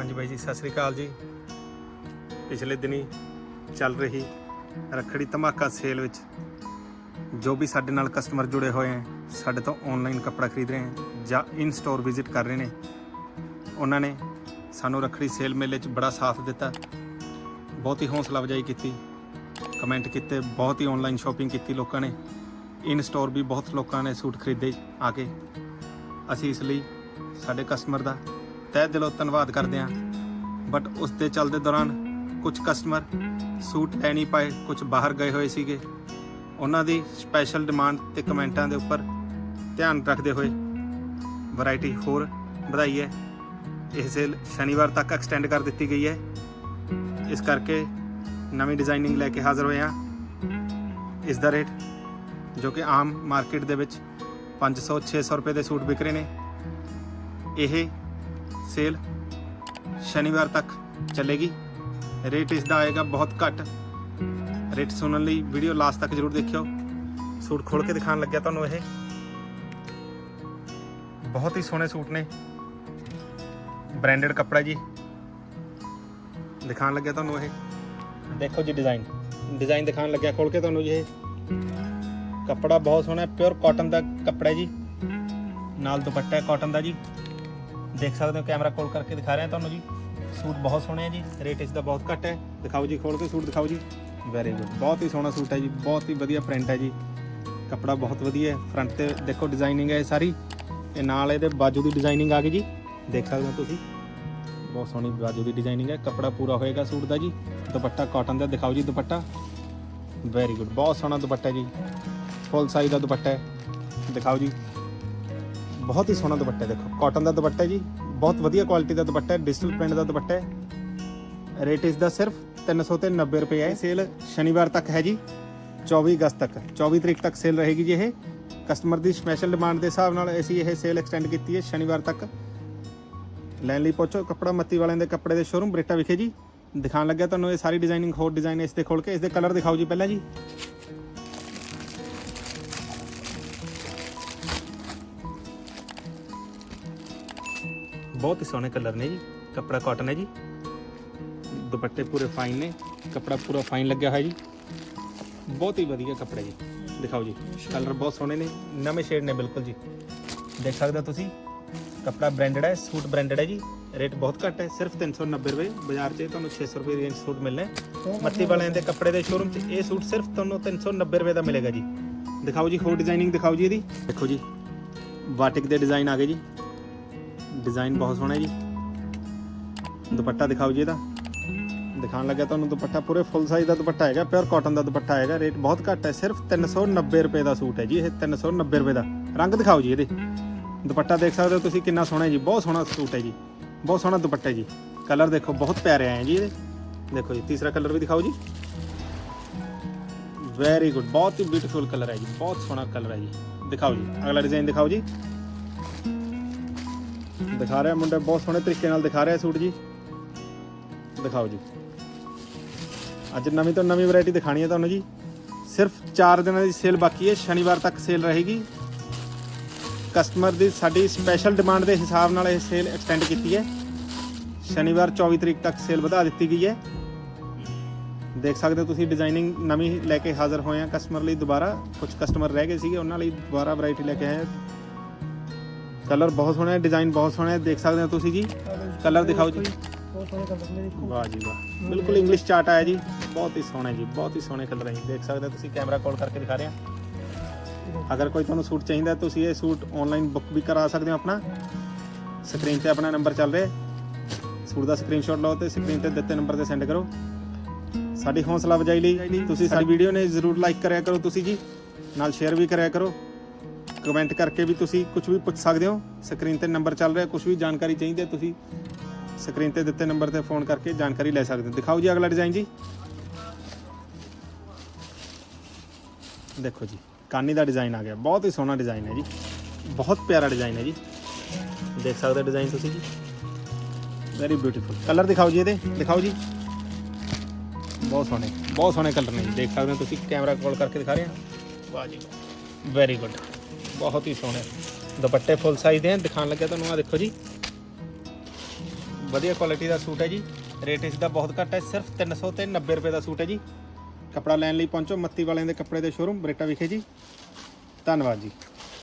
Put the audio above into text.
ਹਾਂਜੀ ਬਾਈ ਜੀ, ਸਤਿ ਸ੍ਰੀ ਅਕਾਲ ਜੀ। ਪਿਛਲੇ ਦਿਨੀ ਚੱਲ ਰਹੀ ਰੱਖੜੀ ਧਮਾਕਾ ਸੇਲ ਵਿੱਚ ਜੋ ਵੀ ਸਾਡੇ ਨਾਲ ਕਸਟਮਰ ਜੁੜੇ ਹੋਏ ਹੈ, ਸਾਡੇ ਤੋਂ ਆਨਲਾਈਨ ਕੱਪੜਾ ਖਰੀਦ ਰਹੇ ਹੈ ਜਾਂ ਇਨ ਸਟੋਰ ਵਿਜ਼ਿਟ ਕਰ ਰਹੇ ਨੇ, ਉਹਨਾਂ ਨੇ ਸਾਨੂੰ ਰੱਖੜੀ ਸੇਲ ਮੇਲੇ 'ਚ ਬੜਾ ਸਾਥ ਦਿੱਤਾ। ਬਹੁਤ ਹੀ ਹੌਸਲਾ ਅਫਜ਼ਾਈ ਕੀਤੀ ਕਮੈਂਟ ਕੀਤੇ, ਬਹੁਤ ਹੀ ਆਨਲਾਈਨ ਸ਼ਾਪਿੰਗ ਕੀਤੀ ਲੋਕਾਂ ਨੇ। ਇਨ ਸਟੋਰ ਵੀ ਬਹੁਤ ਲੋਕਾਂ ਨੇ ਸੂਟ ਖਰੀਦੇ ਆ ਕੇ। ਅਸੀਂ ਇਸ ਲਈ ਸਾਡੇ ਕਸਟਮਰ ਦਾ ਤਹਿ ਦਿਲੋਂ ਧੰਨਵਾਦ ਕਰਦੇ ਹਾਂ। ਬਟ ਉਸ ਦੇ ਚੱਲਦੇ ਦੌਰਾਨ ਕੁਝ ਕਸਟਮਰ ਸੂਟ ਲੈ ਨਹੀਂ ਪਾਏ ਕੁਝ ਬਾਹਰ ਗਏ ਹੋਏ ਸੀਗੇ। ਉਹਨਾਂ ਦੀ ਸਪੈਸ਼ਲ ਡਿਮਾਂਡ ਤੇ ਕਮੈਂਟਾਂ ਦੇ ਉੱਪਰ ਧਿਆਨ ਰੱਖਦੇ ਹੋਏ ਵੈਰਾਈਟੀ ਹੋਰ ਵਧਾਈ ਹੈ। ਇਹ ਸੇਲ ਸ਼ਨੀਵਾਰ ਤੱਕ ਐਕਸਟੈਂਡ ਕਰ ਦਿੱਤੀ ਗਈ ਹੈ। ਇਸ ਕਰਕੇ ਨਵੀਂ ਡਿਜ਼ਾਈਨਿੰਗ ਲੈ ਕੇ ਹਾਜ਼ਰ ਹੋਏ ਹਾਂ। ਇਸ ਦਾ ਰੇਟ ਜੋ ਕਿ ਆਮ ਮਾਰਕੀਟ ਦੇ ਵਿੱਚ 500 600 ਰੁਪਏ ਦੇ ਸੂਟ ਵਿਕ ਰਹੇ ਨੇ। ਇਹ ਸੇਲ ਸ਼ਨੀਵਾਰ ਤੱਕ ਚੱਲੇਗੀ। ਰੇਟ ਇਸ ਦਾ ਆਏਗਾ ਬਹੁਤ ਘੱਟ। ਰੇਟ ਸੁਣਨ ਲਈ ਵੀਡੀਓ ਲਾਸਟ ਤੱਕ ਜਰੂਰ ਦੇਖਿਓ। ਸੂਟ ਖੋਲ ਕੇ ਦਿਖਾਉਣ ਲੱਗਿਆ ਤੁਹਾਨੂੰ ਇਹ। ਬਹੁਤ ਹੀ ਸੋਹਣੇ ਸੂਟ ਨੇ। ਬ੍ਰਾਂਡਡ ਕੱਪੜਾ ਜੀ। ਦਿਖਾਉਣ ਲੱਗਿਆ ਤੁਹਾਨੂੰ ਇਹ। ਦੇਖੋ ਜੀ ਡਿਜ਼ਾਈਨ ਡਿਜ਼ਾਈਨ ਦਿਖਾਉਣ ਲੱਗਿਆ ਖੋਲ ਕੇ ਤੁਹਾਨੂੰ ਜੀ ਇਹ। ਕੱਪੜਾ ਬਹੁਤ ਸੋਹਣਾ ਪਿਓਰ ਕਾਟਨ ਦਾ ਕੱਪੜਾ ਜੀ। ਨਾਲ ਦੁਪੱਟਾ ਹੈ ਕਾਟਨ ਦਾ ਜੀ। ਦੇਖ ਸਕਦੇ ਹੋ ਕੈਮਰਾ ਕੋਲ ਕਰਕੇ ਦਿਖਾ ਰਿਹਾ ਤੁਹਾਨੂੰ ਜੀ। ਸੂਟ ਬਹੁਤ ਸੋਹਣੇ ਹੈ ਜੀ, ਰੇਟ ਇਸ ਦਾ ਬਹੁਤ ਘੱਟ ਹੈ। ਦਿਖਾਓ ਜੀ, ਖੋਲ ਕੇ ਸੂਟ ਦਿਖਾਓ ਜੀ। ਵੈਰੀ ਗੁੱਡ ਬਹੁਤ ਹੀ ਸੋਹਣਾ ਸੂਟ ਹੈ ਜੀ, ਬਹੁਤ ਹੀ ਵਧੀਆ ਪ੍ਰਿੰਟ ਹੈ ਜੀ। ਕੱਪੜਾ ਬਹੁਤ ਵਧੀਆ ਹੈ ਫਰੰਟ ਤੇ ਦੇਖੋ ਡਿਜ਼ਾਈਨਿੰਗ ਹੈ ਸਾਰੀ। ਤੇ ਨਾਲ ਇਹਦੇ ਬਾਜੂ ਦੀ ਡਿਜ਼ਾਈਨਿੰਗ ਆ ਗਈ ਜੀ। ਦੇਖ ਸਕਦੇ ਹੋ ਤੁਸੀਂ, ਬਹੁਤ ਸੋਹਣੀ ਬਾਜੂ ਦੀ ਡਿਜ਼ਾਈਨਿੰਗ ਹੈ, ਕੱਪੜਾ ਪੂਰਾ ਹੋਏਗਾ ਸੂਟ ਦਾ ਜੀ। ਦੁਪੱਟਾ ਕਾਟਨ ਦਾ, ਦਿਖਾਓ ਜੀ ਦੁਪੱਟਾ। ਵੈਰੀ ਗੁੱਡ ਬਹੁਤ ਸੋਹਣਾ ਦੁਪੱਟਾ ਜੀ। ਫੁੱਲ ਸਾਈਜ਼ ਦਾ ਦੁਪੱਟਾ ਹੈ। ਦਿਖਾਓ ਜੀ। ਬਹੁਤ ਹੀ ਸੋਹਣਾ ਦੁਪੱਟਾ ਦੇਖੋ। ਕਾਟਨ ਦਾ ਦੁਪੱਟਾ ਜੀ, ਬਹੁਤ ਵਧੀਆ ਕੁਆਲਿਟੀ ਦਾ ਦੁਪੱਟਾ ਹੈ ਡਿਜੀਟਲ ਪ੍ਰਿੰਟ ਦਾ ਦੁਪੱਟਾ ਹੈ। ਰੇਟ ਇਸ ਦਾ ਸਿਰਫ 300 ਤੇ 90 ਰੁਪਏ ਹੈ। ਸੇਲ ਸ਼ਨੀਵਾਰ ਤੱਕ ਹੈ ਜੀ 24 ਅਗਸਤ ਤੱਕ। 24 ਤਰੀਕ ਤੱਕ ਸੇਲ ਰਹੇਗੀ ਜੀ ਇਹ। ਕਸਟਮਰ ਦੀ ਸਪੈਸ਼ਲ ਡਿਮਾਂਡ ਦੇ ਹਿਸਾਬ ਨਾਲ ਅਸੀਂ ਇਹ ਸੇਲ ਐਕਸਟੈਂਡ ਕੀਤੀ ਹੈ ਸ਼ਨੀਵਾਰ ਤੱਕ। ਲੈਣ ਲਈ ਪਹੁੰਚੋ ਕੱਪੜਾ ਮੱਤੀ ਵਾਲਿਆਂ ਦੇ ਕੱਪੜੇ ਦੇ ਸ਼ੋਰੂਮ ਬਰੇਟਾ ਵਿਖੇ ਜੀ। ਦਿਖਾਉਣ ਲੱਗਿਆ ਤੁਹਾਨੂੰ ਇਹ ਸਾਰੀ ਡਿਜ਼ਾਈਨਿੰਗ ਹੋਰ ਡਿਜ਼ਾਈਨ ਇਸ ਤੇ ਖੋਲ ਕੇ, ਇਸ ਦੇ ਕਲਰ ਦਿਖਾਓ ਜੀ ਪਹਿਲਾਂ ਜੀ। ਬਹੁਤ ਹੀ ਸੋਹਣੇ ਕਲਰ ਨੇ ਜੀ। ਕੱਪੜਾ ਕਾਟਨ ਹੈ ਜੀ। ਦੁਪੱਟੇ ਪੂਰੇ ਫਾਈਨ ਨੇ। ਕੱਪੜਾ ਪੂਰਾ ਫਾਈਨ ਲੱਗਿਆ ਹੋਇਆ ਜੀ। ਬਹੁਤ ਹੀ ਵਧੀਆ ਕੱਪੜਾ ਜੀ। ਦਿਖਾਓ ਜੀ। ਕਲਰ ਬਹੁਤ ਸੋਹਣੇ ਨੇ। ਨਵੇਂ ਸ਼ੇਡ ਨੇ ਬਿਲਕੁਲ ਜੀ। ਦੇਖ ਸਕਦੇ ਹੋ ਤੁਸੀਂ। ਕੱਪੜਾ ਬ੍ਰਾਂਡਡ ਹੈ, ਸੂਟ ਬ੍ਰਾਂਡਡ ਹੈ ਜੀ। ਰੇਟ ਬਹੁਤ ਘੱਟ ਹੈ। ਸਿਰਫ 390 ਰੁਪਏ। ਬਾਜ਼ਾਰ 'ਚ ਤੁਹਾਨੂੰ 600 ਰੁਪਏ ਰੇਂਜ ਸੂਟ ਮਿਲਣਾ। ਹੈ ਮੱਤੀ ਵਾਲਿਆਂ ਦੇ ਕੱਪੜੇ ਦੇ ਸ਼ੋਰੂਮ 'ਚ ਇਹ ਸੂਟ ਸਿਰਫ ਤੁਹਾਨੂੰ 390 ਰੁਪਏ ਦਾ ਮਿਲੇਗਾ ਜੀ। ਦਿਖਾਓ ਜੀ, ਹੋਰ ਡਿਜ਼ਾਈਨਿੰਗ ਦਿਖਾਓ ਜੀ ਇਹਦੀ। ਦੇਖੋ ਜੀ। ਵਾਟਿਕ ਦੇ ਡਿਜ਼ਾਈਨ ਆ ਗਏ ਜੀ। ਡਿਜ਼ਾਈਨ ਬਹੁਤ ਸੋਹਣਾ ਹੈ ਜੀ। ਦੁਪੱਟਾ ਦਿਖਾਓ ਜੀ ਇਹਦਾ। ਦਿਖਾਉਣ ਲੱਗਿਆ ਤੁਹਾਨੂੰ ਦੁਪੱਟਾ ਪੂਰੇ ਫੁੱਲ ਸਾਈਜ਼ ਦਾ ਦੁਪੱਟਾ ਹੈਗਾ ਪਿਓਰ ਕਾਟਨ ਦਾ ਦੁਪੱਟਾ ਹੈਗਾ ਰੇਟ ਬਹੁਤ ਘੱਟ ਹੈ, ਸਿਰਫ 390 ਰੁਪਏ ਦਾ ਸੂਟ ਹੈ ਜੀ, ਇਹ 390 ਰੁਪਏ ਦਾ। ਰੰਗ ਦਿਖਾਓ ਜੀ ਇਹਦੇ। ਦੁਪੱਟਾ ਦੇਖ ਸਕਦੇ ਹੋ ਤੁਸੀਂ ਕਿੰਨਾ ਸੋਹਣਾ ਹੈ ਜੀ, ਬਹੁਤ ਸੋਹਣਾ ਸੂਟ ਹੈ ਜੀ, ਬਹੁਤ ਸੋਹਣਾ ਦੁਪੱਟਾ ਜੀ। ਕਲਰ ਦੇਖੋ, ਬਹੁਤ ਪਿਆਰੇ ਆਏ ਜੀ ਇਹਦੇ। ਦੇਖੋ ਜੀ, ਤੀਸਰਾ ਕਲਰ ਵੀ ਦਿਖਾਓ ਜੀ। ਵੈਰੀ ਗੁੱਡ ਬਹੁਤ ਹੀ ਬਿਊਟੀਫੁਲ ਕਲਰ ਹੈ ਜੀ, ਬਹੁਤ ਸੋਹਣਾ ਕਲਰ ਹੈ ਜੀ। ਦਿਖਾਓ ਜੀ, ਅਗਲਾ ਡਿਜ਼ਾਈਨ ਦਿਖਾਓ ਜੀ। ਦਿਖਾ ਰਿਹਾ ਮੁੰਡਾ, ਬਹੁਤ ਸੋਹਣੇ ਤਰੀਕੇ ਨਾਲ ਦਿਖਾ ਰਿਹਾ ਸੂਟ ਜੀ। ਦਿਖਾਓ ਜੀ। ਅੱਜ ਨਵੀਂ ਤੋਂ ਨਵੀਂ ਵੈਰਾਈਟੀ ਦਿਖਾਣੀ ਹੈ ਤੁਹਾਨੂੰ ਜੀ। ਸਿਰਫ 4 ਦਿਨਾਂ ਦੀ ਸੇਲ ਬਾਕੀ ਹੈ, ਸ਼ਨੀਵਾਰ ਤੱਕ ਸੇਲ ਰਹੇਗੀ। ਕਸਟਮਰ ਦੀ ਸਾਡੀ ਸਪੈਸ਼ਲ ਡਿਮਾਂਡ ਦੇ ਹਿਸਾਬ ਨਾਲ ਇਹ ਸੇਲ ਐਕਸਟੈਂਡ ਕੀਤੀ ਹੈ। ਸ਼ਨੀਵਾਰ 24 ਤਰੀਕ ਤੱਕ ਸੇਲ ਵਧਾ ਦਿੱਤੀ ਗਈ ਹੈ। ਦੇਖ ਸਕਦੇ ਹੋ ਤੁਸੀਂ ਡਿਜ਼ਾਈਨਿੰਗ ਨਵੀਂ ਲੈ ਕੇ ਹਾਜ਼ਰ ਹੋਏ ਆ ਕਸਟਮਰ ਲਈ ਦੁਬਾਰਾ ਕੁਝ ਕਸਟਮਰ ਰਹਿ ਗਏ ਸੀਗੇ, ਉਹਨਾਂ ਲਈ ਦੁਬਾਰਾ ਵੈਰਾਈਟੀ ਲੈ ਕੇ ਆਏ ਕਲਰ ਬਹੁਤ ਸੋਹਣਾ ਹੈ ਡਿਜ਼ਾਈਨ ਬਹੁਤ ਸੋਹਣਾ ਹੈ ਦੇਖ ਸਕਦੇ ਹੋ ਤੁਸੀਂ ਜੀ। ਕਲਰ ਦਿਖਾਓ ਜੀ। ਬਹੁਤ ਸੋਹਣੇ ਕਲਰ ਨੇ ਦੇਖੋ ਵਾਹ ਜੀ ਵਾਹ ਬਿਲਕੁਲ ਇੰਗਲਿਸ਼ ਚਾਰਟ ਆਇਆ ਜੀ। ਬਹੁਤ ਹੀ ਸੋਹਣਾ ਜੀ ਬਹੁਤ ਹੀ ਸੋਹਣੇ ਕਲਰ ਹੈ ਜੀ। ਦੇਖ ਸਕਦੇ ਹੋ ਤੁਸੀਂ ਕੈਮਰਾ ਕਾਲ ਕਰਕੇ ਦਿਖਾ ਰਹੇ। ਹਾਂ ਅਗਰ ਕੋਈ ਤੁਹਾਨੂੰ ਸੂਟ ਚਾਹੀਦਾ ਤੁਸੀਂ ਇਹ ਸੂਟ ਆਨਲਾਈਨ ਬੁੱਕ ਵੀ ਕਰਾ ਸਕਦੇ ਹੋ ਆਪਣਾ। ਸਕਰੀਨ ਤੇ ਆਪਣਾ ਨੰਬਰ ਚੱਲ ਰਿਹਾ ਸੂਟ ਦਾ ਸਕਰੀਨਸ਼ਾਟ ਲਓ ਤੇ ਸਕਰੀਨ ਤੇ ਦਿੱਤੇ ਨੰਬਰ ਤੇ ਸੈਂਡ ਕਰੋ। ਸਾਡੀ ਹੌਸਲਾ ਵਜਾਈ ਲਈ। ਤੁਸੀਂ ਸਾਡੀ ਵੀਡੀਓ ਨੇ ਜ਼ਰੂਰ ਲਾਈਕ ਕਰਿਆ ਕਰੋ ਤੁਸੀਂ ਜੀ। ਨਾਲ ਸ਼ੇਅਰ ਵੀ ਕਰਿਆ ਕਰੋ। ਕਮੈਂਟ ਕਰਕੇ ਵੀ ਤੁਸੀਂ ਕੁਝ ਵੀ ਪੁੱਛ ਸਕਦੇ ਹੋ। ਸਕਰੀਨ ਤੇ ਨੰਬਰ ਚੱਲ ਰਿਹਾ ਕੁਝ ਵੀ ਜਾਣਕਾਰੀ ਚਾਹੀਦੀ ਹੈ, ਤੁਸੀਂ ਸਕਰੀਨ ਤੇ ਦਿੱਤੇ ਨੰਬਰ ਤੇ ਫੋਨ ਕਰਕੇ ਜਾਣਕਾਰੀ ਲੈ ਸਕਦੇ ਹੋ। ਦਿਖਾਓ ਜੀ ਅਗਲਾ ਡਿਜ਼ਾਈਨ ਜੀ। ਦੇਖੋ ਜੀ, ਕਾਨੀ ਦਾ ਡਿਜ਼ਾਈਨ ਆ ਗਿਆ। ਬਹੁਤ ਹੀ ਸੋਹਣਾ ਡਿਜ਼ਾਈਨ ਹੈ ਜੀ। ਬਹੁਤ ਪਿਆਰਾ ਡਿਜ਼ਾਈਨ ਹੈ ਜੀ। ਦੇਖ ਸਕਦੇ ਹੋ ਡਿਜ਼ਾਈਨ ਤੁਸੀਂ ਜੀ। ਵੈਰੀ ਬਿਊਟੀਫੁਲ ਕਲਰ ਦਿਖਾਓ ਜੀ ਇਹਦੇ। ਦਿਖਾਓ ਜੀ। ਬਹੁਤ ਸੋਹਣੇ ਬਹੁਤ ਸੋਹਣੇ ਕਲਰ ਨੇ ਜੀ। ਦੇਖ ਸਕਦੇ ਹੋ ਤੁਸੀਂ, ਕੈਮਰਾ ਕੋਲ ਕਰਕੇ ਦਿਖਾ ਰਹੇ ਹਾਂ। ਵਾਹ ਜੀ ਵੈਰੀ ਗੁੱਡ ਬਹੁਤ ਹੀ ਸੋਹਣੇ। ਦੁਪੱਟੇ ਫੁੱਲ ਸਾਈਜ਼ ਦੇ ਹਨ ਦਿਖਾਣ ਲੱਗਿਆ ਤੁਹਾਨੂੰ ਆ ਦੇਖੋ ਜੀ। ਵਧੀਆ ਕੁਆਲਿਟੀ ਦਾ ਸੂਟ ਹੈ ਜੀ। ਰੇਟ ਇਸ ਦਾ ਬਹੁਤ ਘੱਟ ਹੈ, ਸਿਰਫ 300 ਤੇ 90 ਰੁਪਏ ਦਾ ਸੂਟ ਹੈ ਜੀ। ਕਪੜਾ ਲੈਣ ਲਈ ਪਹੁੰਚੋ, ਮੱਤੀ ਵਾਲਿਆਂ ਦੇ ਕੱਪੜੇ ਦੇ ਸ਼ੋਰੂਮ ਬਰੇਟਾ ਵਿਖੇ ਜੀ। ਧੰਨਵਾਦ ਜੀ।